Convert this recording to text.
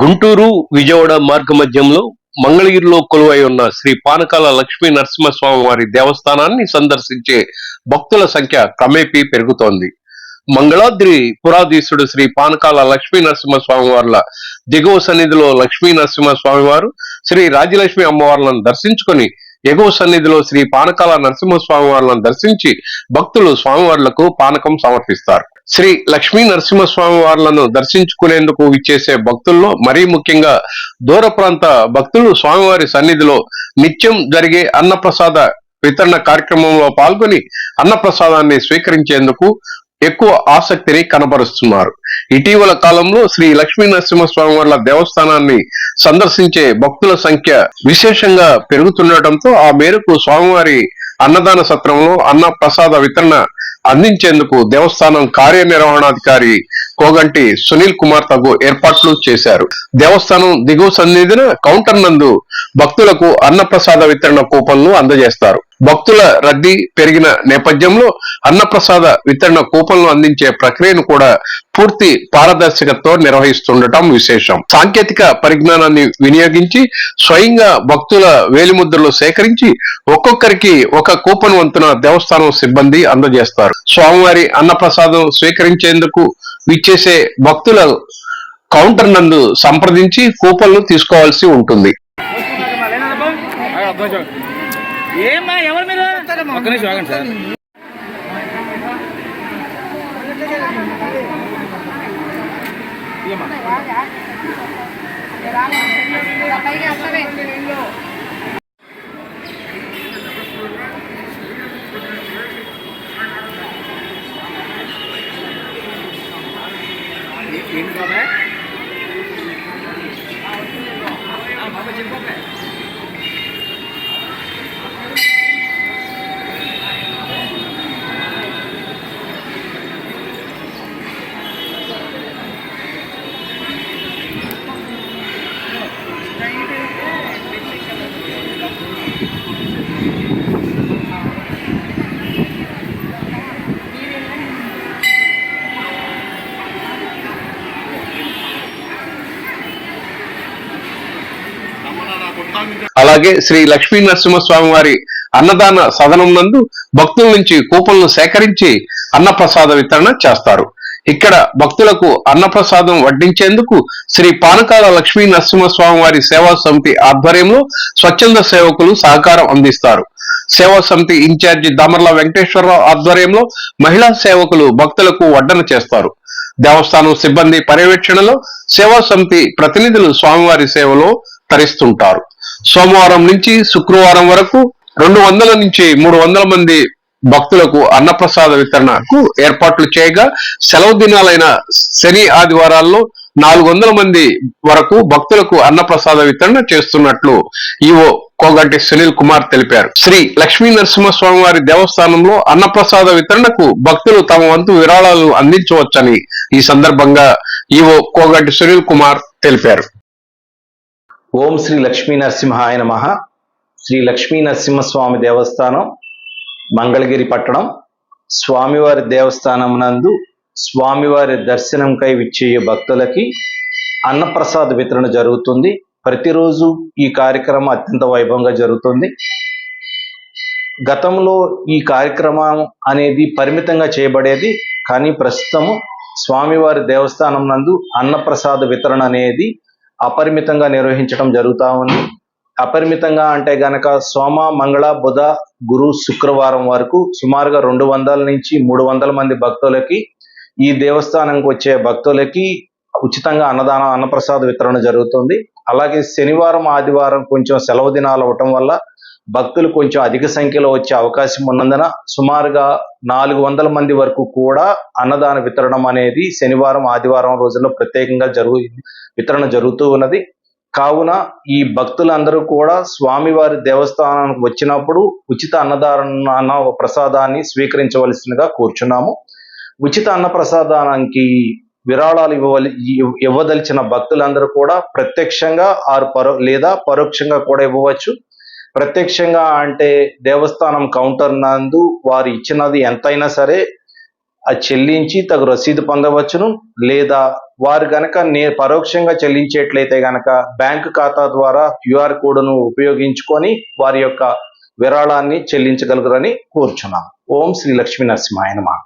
గుంటూరు విజయవాడ మార్గ మధ్యంలో మంగళగిరిలో కొలువై ఉన్న శ్రీ పానకాల లక్ష్మీ నరసింహస్వామి వారి దేవస్థానాన్ని సందర్శించే భక్తుల సంఖ్య క్రమేపీ పెరుగుతోంది. మంగళాద్రి పురాధీశుడు శ్రీ పానకాల లక్ష్మీ నరసింహస్వామి వార్ల దిగువ సన్నిధిలో లక్ష్మీ నరసింహస్వామి వారు శ్రీ రాజలక్ష్మి అమ్మవార్లను దర్శించుకొని ఎగువ సన్నిధిలో శ్రీ పానకాల నరసింహస్వామి వార్లను దర్శించి భక్తులు స్వామివార్లకు పానకం సమర్పిస్తారు. శ్రీ లక్ష్మీ నరసింహస్వామి వార్లను దర్శించుకునేందుకు విచ్చేసే భక్తుల్లో మరీ ముఖ్యంగా దూర ప్రాంత భక్తులు స్వామివారి సన్నిధిలో నిత్యం జరిగే అన్నప్రసాద వితరణ కార్యక్రమంలో పాల్గొని అన్నప్రసాదాన్ని స్వీకరించేందుకు ఎక్కువ ఆసక్తిని కనబరుస్తున్నారు. ఇటీవల కాలంలో శ్రీ లక్ష్మీ నరసింహస్వామి వార్ల దేవస్థానాన్ని సందర్శించే భక్తుల సంఖ్య విశేషంగా పెరుగుతుండటంతో ఆ మేరకు స్వామివారి అన్నదాన సత్రంలో అన్న ప్రసాద వితరణ అందించేందుకు దేవస్థానం కార్యనిర్వహణాధికారి కోగంటి సునీల్ కుమార్ తగు ఏర్పాట్లు చేశారు. దేవస్థానం దిగువ సన్నిధిన కౌంటర్ నందు భక్తులకు అన్నప్రసాద వితరణ కూపన్లు అందజేస్తారు. భక్తుల రద్దీ పెరిగిన నేపథ్యంలో అన్నప్రసాద వితరణ కూపన్లు అందించే ప్రక్రియను కూడా పూర్తి పారదర్శకతో నిర్వహిస్తుండటం విశేషం. సాంకేతిక పరిజ్ఞానాన్ని వినియోగించి స్వయంగా భక్తుల వేలిముద్రలు సేకరించి ఒక్కొక్కరికి ఒక కూపన్ వంతున దేవస్థానం సిబ్బంది అందజేస్తారు. స్వామివారి అన్నప్రసాదం స్వీకరించేందుకు విచ్చేసే భక్తుల కౌంటర్ నందు సంప్రదించి కూపన్లు తీసుకోవాల్సి ఉంటుంది. ఏమ్మా ఎవరు మీరు? ఒక్క నిమిషం ఆగండి సార్. ఏంటి బాబాయ్ బాబాయ్? అలాగే శ్రీ లక్ష్మీ నరసింహస్వామి వారి అన్నదాన సదనం నందు భక్తుల నుంచి కూపన్లు సేకరించి అన్నప్రసాద వితరణ చేస్తారు. ఇక్కడ భక్తులకు అన్నప్రసాదం వడ్డించేందుకు శ్రీ పానకాల లక్ష్మీ నరసింహస్వామి వారి సేవా సమితి ఆధ్వర్యంలో స్వచ్ఛంద సేవకులు సహకారం అందిస్తారు. సేవా సమితి ఇన్ఛార్జి దామర్ల వెంకటేశ్వరరావు ఆధ్వర్యంలో మహిళా సేవకులు భక్తులకు వడ్డన చేస్తారు. దేవస్థానం సిబ్బంది పర్యవేక్షణలో సేవా సమితి ప్రతినిధులు స్వామివారి సేవలో తరిస్తుంటారు. సోమవారం నుంచి శుక్రవారం వరకు రెండు వందల నుంచి మూడు వందల మంది భక్తులకు అన్నప్రసాద వితరణకు ఏర్పాట్లు చేయగా సెలవు దినాలైన శని ఆదివారాల్లో నాలుగు వందల మంది వరకు భక్తులకు అన్నప్రసాద వితరణ చేస్తున్నట్లు ఈవో కోగంటి సునీల్ కుమార్ తెలిపారు. శ్రీ లక్ష్మీ నరసింహస్వామి వారి దేవస్థానంలో అన్నప్రసాద వితరణకు భక్తులు తమ వంతు విరాళాలు అందించవచ్చని ఈ సందర్భంగా ఈవో కోగంటి సునీల్ కుమార్ తెలిపారు. ఓం శ్రీ లక్ష్మీ నరసింహాయ నమ. శ్రీ లక్ష్మీ నరసింహస్వామి దేవస్థానం మంగళగిరి పట్టణం. స్వామివారి దేవస్థానం నందు స్వామివారి దర్శనంకై విచ్చేయ భక్తులకి అన్నప్రసాద వితరణ జరుగుతుంది. ప్రతిరోజు ఈ కార్యక్రమం అత్యంత వైభవంగా జరుగుతుంది. గతంలో ఈ కార్యక్రమం అనేది పరిమితంగా చేయబడేది కానీ ప్రస్తుతము స్వామివారి దేవస్థానం నందు అన్నప్రసాద వితరణ అనేది అపరిమితంగా నిర్వహించడం జరుగుతూ ఉంది. అపరిమితంగా అంటే గనక సోమ మంగళ బుధ గురు శుక్రవారం వరకు సుమారుగా రెండు వందల నుంచి మూడు వందల మంది భక్తులకి ఈ దేవస్థానంకి వచ్చే భక్తులకి ఉచితంగా అన్నదానం అన్నప్రసాద వితరణ జరుగుతుంది. అలాగే శనివారం ఆదివారం కొంచెం సెలవు దినాలు అవటం వల్ల భక్తులు కొంచెం అధిక సంఖ్యలో వచ్చే అవకాశం ఉన్నందున సుమారుగా నాలుగు వందల మంది వరకు కూడా అన్నదాన వితరణం అనేది శనివారం ఆదివారం రోజుల్లో ప్రత్యేకంగా జరుగు వితరణ జరుగుతూ ఉన్నది. కావున ఈ భక్తులందరూ కూడా స్వామివారి దేవస్థానానికి వచ్చినప్పుడు ఉచిత అన్నదాన అన్న ప్రసాదాన్ని స్వీకరించవలసిందిగా కూర్చున్నాము. ఉచిత అన్న ప్రసాదానికి విరాళాలు ఇవ్వవలి ఇవ్వదలిచిన భక్తులందరూ కూడా ప్రత్యక్షంగా ఆరు పరో లేదా పరోక్షంగా కూడా ఇవ్వవచ్చు. ప్రత్యక్షంగా అంటే దేవస్థానం కౌంటర్ నందు వారు ఇచ్చినది ఎంతైనా సరే అది చెల్లించి తగు రసీదు పొందవచ్చును. లేదా వారు గనక నే పరోక్షంగా చెల్లించేట్లయితే గనక బ్యాంకు ఖాతా ద్వారా క్యూఆర్ కోడ్ను ఉపయోగించుకొని వారి యొక్క విరాళాన్ని చెల్లించగలరని కోరుచున్నాం. ఓం శ్రీ లక్ష్మీ నరసింహాయ నమః.